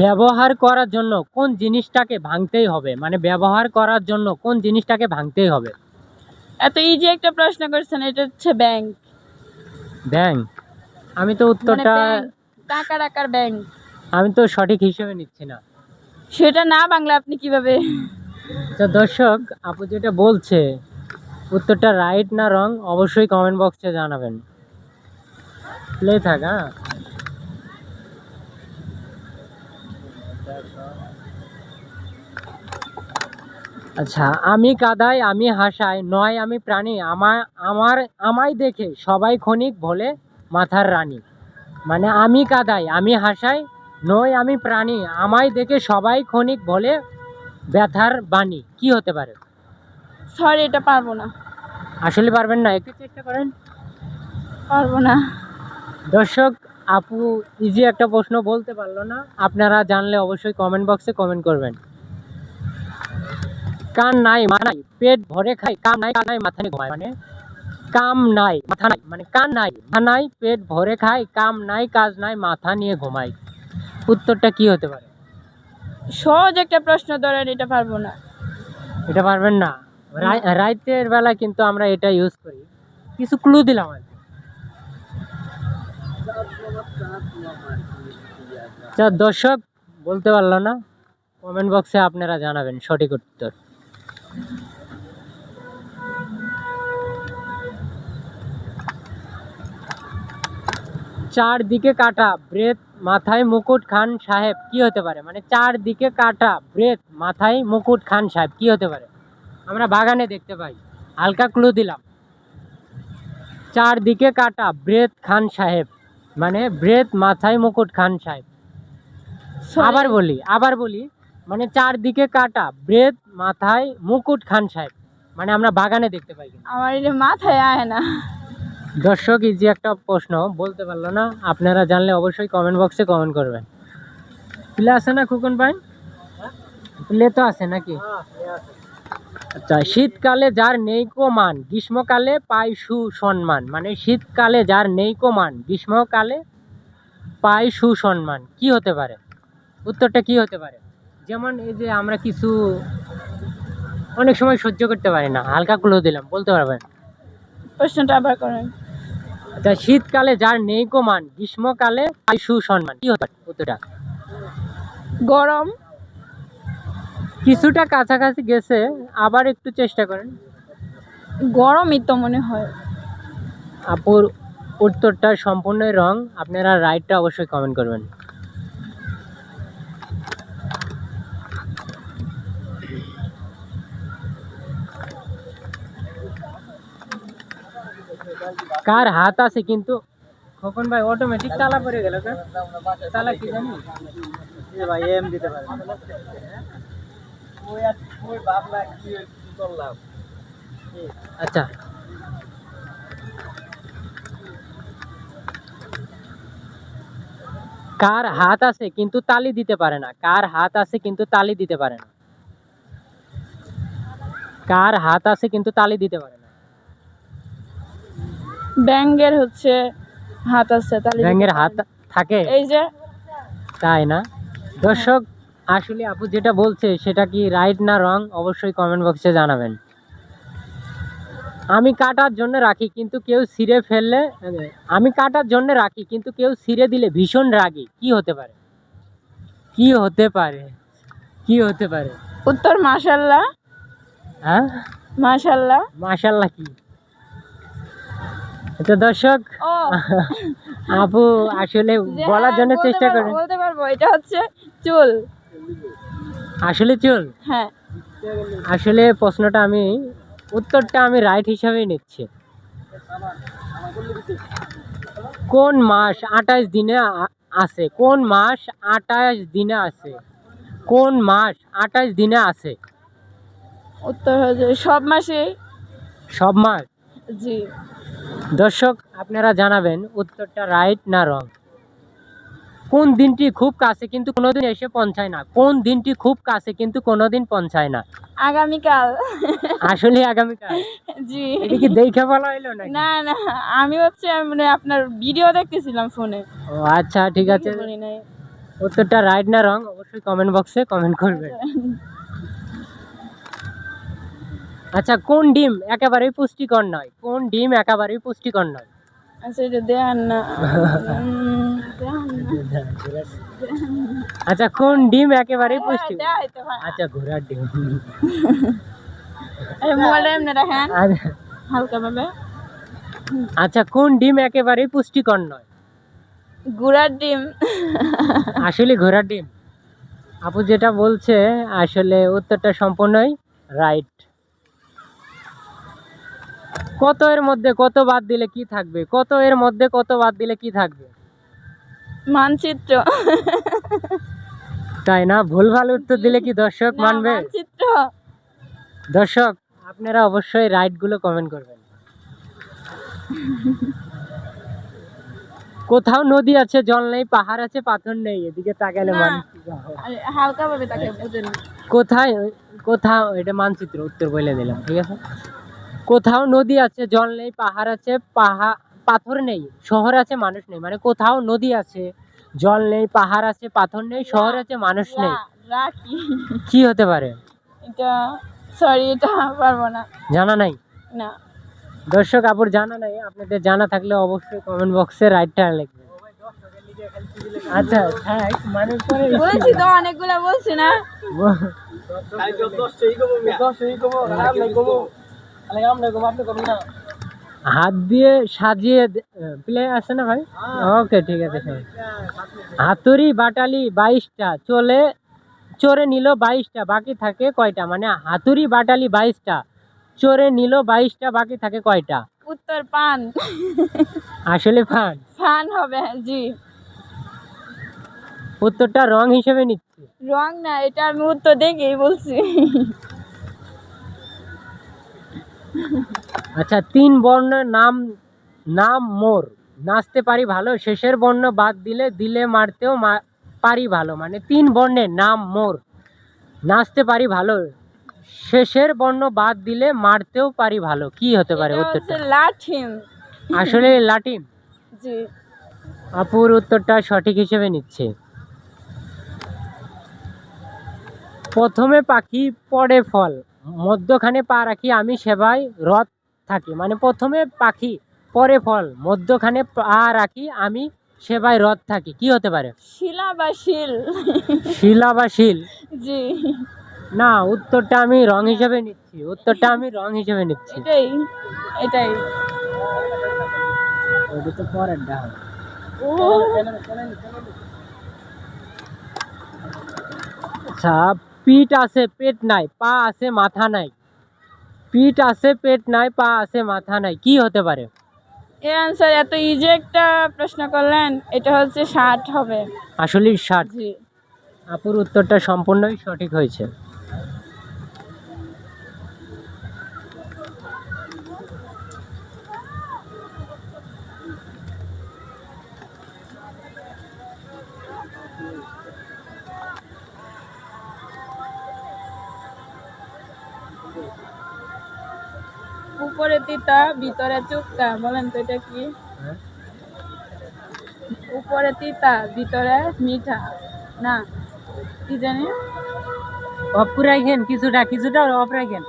ব্যবহার করার জন্য কোন জিনিসটাকে ভাঙতেই হবে? মানে ব্যবহার করার জন্য কোন জিনিসটাকে ভাঙতেই হবে? এত ইজি একটা প্রশ্ন করছেন এটা হচ্ছে ব্যাংক ব্যাংক আমি তো মানে উত্তরটা টাকা রাখার ব্যাংক আমি তো সঠিক হিসেবে নিচ্ছি না। সেটা না বাংলা আপনি কীভাবে? তো দর্শক আপু যেটা বলছে উত্তরটা রাইট না রং অবশ্যই কমেন্ট বক্সে জানাবেন। প্লে থাক আচ্ছা আমি কাদাই আমি হাসাই নয় আমি প্রাণী আমার আমার আমায় দেখে সবাই ক্ষণিক ভোলে মাথার রানী। মানে আমি কাদাই আমি হাসাই নয় আমি প্রাণী আমায় দেখে সবাই ক্ষণিক ভোলে ব্যথার বাণী। কি হতে পারে? সরি এটা পারব না। আসলে পারবেন না একটু চেষ্টা করেন। পারব না। দর্শক আপু ইজি একটা প্রশ্ন বলতে পারল না। আপনারা জানলে অবশ্যই কমেন্ট বক্সে কমেন্ট করবেন। কান নাই নাই পেট ভরে খাই কাম নাই কান নাই মাথা নিয়ে ঘুমায় মানে কাম নাই মাথা নাই মানে কান নাই মাথা নাই পেট ভরে খাই কাম নাই কাজ নাই মাথা নিয়ে ঘুমাই। উত্তরটা কি হতে পারে? সহজ একটা প্রশ্ন ধরেন এটা পারব না। এটা পারবেন না। রাই- রাইতের বেলা কিন্তু আমরা এটা ইউজ করি। কিছু ক্লু দিলাম আর আচ্ছা দর্শক বলতে পারল না? কমেন্ট বক্সে আপনারা জানাবেন সঠিক উত্তর। চারদিকে কাটা ব্রেথ মাথায় মুকুট খান সাহেব কি হতে পারে? মানে চারদিকে কাটা ব্রেথ মাথায় মুকুট খান সাহেব কি হতে পারে? আমরা বাগানে দেখতে পাই হালকা ক্লু দিলাম। চারদিকে কাটা ব্রেথ খান সাহেব মানে ব্রেথ মাথায় মুকুট খান সাহেব। আবার বলি আবার বলি মানে চারদিকে কাটা ব্রেথ মাথায় মুকুট খান সাহেব। মানে আমরা বাগানে দেখতে পাই আমার এটা মাথায় আয় না। দর্শক ইজি একটা প্রশ্ন বলতে পারল না। আপনারা জানলে অবশ্যই কমেন্ট বক্সে কমেন্ট করবেন। প্লে আছে না খুকন ভাই? প্লে তো আছে নাকি? আচ্ছা শীতকালে যার নেই মান গ্রীষ্মকালে পায় সুসম্মান মানে শীতকালে যার নেই মান গ্রীষ্মকালে পায় সুসম্মান কি হতে পারে? উত্তরটা কি হতে পারে? যেমন এই যে আমরা কিছু অনেক সময় সহ্য করতে পারি না হালকা কুলো দিলাম বলতে পারবেন? প্রশ্নটা আবার করেন। আচ্ছা শীতকালে যার নেই কো মান গ্রীষ্মকালে পায় সুসম্মান। কি হতে উত্তরটা? গরম। কিছুটা কাছাকাছি গেছে আবার একটু চেষ্টা করেন। গরমই তো মনে হয়। আপুর উত্তরটা সম্পূর্ণই রং আপনারা রাইটটা অবশ্যই কমেন্ট করবেন। কার হাত আছে কিন্তু খোকন ভাই অটোমেটিক তালা পড়ে গেল কেন? তালা কি জানি ভাই এম দিতে পারে আচ্ছা কার হাত আছে কিন্তু তালি দিতে পারে না কার হাত আছে কিন্তু তালি দিতে পারে না কার হাত আছে কিন্তু তালি দিতে পারে না ব্যাঙ্গের হচ্ছে হাত আছে তাহলে ব্যাঙের হাত থাকে? এই যে তাই না? দর্শক আসলে আপু যেটা বলছে সেটা কি রাইট না রং অবশ্যই কমেন্ট বক্সে জানাবেন। আমি কাটার জন্য রাখি কিন্তু কেউ ছিঁড়ে ফেললে আমি কাটার জন্য রাখি কিন্তু কেউ ছিঁড়ে দিলে ভীষণ রাগি। কি হতে পারে? কি হতে পারে? কি হতে পারে? উত্তর মাশাল্লাহ। হ্যাঁ? মাশাল্লাহ। মাশাল্লাহ কি? আচ্ছা দর্শক আপু আসলে বলার জন্য চেষ্টা করেন। বলতে পারব এটা হচ্ছে চুল। আসলে চল? হ্যাঁ। আসলে প্রশ্নটা আমি উত্তরটা আমি রাইট হিসাবেই নিচ্ছি। কোন মাস আঠাশ দিনে আছে কোন মাস আঠাশ দিনে আছে কোন মাস আঠাশ দিনে আছে উত্তর হচ্ছে সব মাসেই। সব মাস? জি। দর্শক আপনারা জানাবেন উত্তরটা রাইট না রং কোন দিনটি খুব কাছে কিন্তু কোনোদিন এসে পৌঁছায় না। কোন দিনটি খুব কাছে কিন্তু কোনোদিন পৌঁছায় না। আগামীকাল। আসলে আগামীকাল। জি। এটা কি দেখে বলা হইল নাকি? না না আমি হচ্ছে মানে আপনার ভিডিও দেখতেছিলাম ফোনে ও আচ্ছা ঠিক আছে। উত্তরটা রাইট না রং অবশ্যই কমেন্ট বক্সে কমেন্ট করবেন। আচ্ছা কোন ডিম একেবারেই পুষ্টিকর নয়? কোন ডিম একেবারেই পুষ্টিকর নয়? আচ্ছা এটা দেন না। আচ্ছা কোন ডিম একেবারেই পুষ্টি হ্যাঁ, ভাই। আচ্ছা ঘোড়ার ডিম। আচ্ছা- হালকা ভাবে আচ্ছা। কোন ডিম একেবারেই পুষ্টিকর নয়? গুড়ার ডিম। আসলে ঘোড়ার ডিম। আপু যেটা বলছে আসলে উত্তরটা সম্পূর্ণই রাইট কত এর মধ্যে কত বাদ দিলে কি থাকবে? কত এর মধ্যে কত বাদ দিলে কি থাকবে? মানচিত্র। তাই না? ভুল ভালো উত্তর দিলে কি দর্শক মানবে? মানচিত্র। দর্শক আপনারা অবশ্যই রাইটগুলো কমেন্ট করবেন। কোথাও নদী আছে জল নেই পাহাড় আছে পাথর নেই এদিকে তাকালে মানুষ কি হবে? আরে, হালকা ভাবে তাকে বুঝেন। কোথায় কোথাও এটা মানচিত্র উত্তর বলে দিলাম ঠিক আছে? কোথাও নদী আছে জল নেই পাহাড় আছে পাহা পাথর নেই শহর আছে মানুষ নেই। মানে কোথাও নদী আছে জল নেই পাহাড় আছে পাথর নেই শহর আছে মানুষ নেই। কি হতে পারে? এটা সরি এটা পারব না। জানা নাই? না। দর্শক আপুর জানা নাই। আপনাদের জানা থাকলে অবশ্যই কমেন্ট বক্সে রাইটটা লিখবেন। আচ্ছা হ্যাঁ বলছি তো অনেকগুলো বলছি না। হাত দিয়ে সাজিয়ে প্লে আছে না ভাই? ওকে ঠিক আছে ঠিক আছে। হাতুড়ি বাটালি বাইশটা চলে চোরে নিল বাইশটা বাকি থাকে কয়টা? মানে হাতুড়ি বাটালি বাইশটা চোরে নিল বাইশটা বাকি থাকে কয়টা? উত্তর পান। আসলে ফান ফান হবে জি। উত্তরটা রং হিসেবে নিচ্ছি। রং না এটা আমি উত্তর দেখেই বলছি। আচ্ছা তিন বর্ণের নাম নাম মোর। নাচতে পারি ভালো শেষের বর্ণ বাদ দিলে দিলে মারতেও পারি ভালো। মানে তিন বর্ণের নাম মোর। নাচতে পারি ভালো শেষের বর্ণ বাদ দিলে মারতেও পারি ভালো। কি হতে পারে উত্তরটা? লাঠিম। আসলে লাটিম জি। আপুর উত্তরটা সঠিক হিসেবে নিচ্ছে। প্রথমে পাখি পরে ফল। মধ্যখানে পা রাখি আমি সেবায় রথ থাকি। মানে প্রথমে পাখি পরে ফল। মধ্যখানে পা রাখি আমি সেবায় রথ থাকি। কি হতে পারে? শিলা বা শিল। শিলা বা শিল? জি। না উত্তরটা আমি রং হিসেবে নিচ্ছি। উত্তরটা আমি রং হিসেবে নিচ্ছি। এটাই এটাই। ওটা তো পরের ডাল। আচ্ছা পিঠ আছে পেট নাই পা আছে মাথা নাই। পিঠ আছে পেট নাই পা আছে মাথা নাই কি হতে পারে? এ আনসার এত ইজি একটা প্রশ্ন করলেন এটা হচ্ছে ষাট হবে। আসলে ষাট। জি। আপুর উত্তরটা সম্পূর্ণই সঠিক হয়েছে। উপরে তিতা ভিতরে চুক্তা বলেন তো এটা কি? উপরে তিতা ভিতরে মিঠা না কি জানি? অফ রাখেন কিছুটা কিছুটা অফ রাখেন।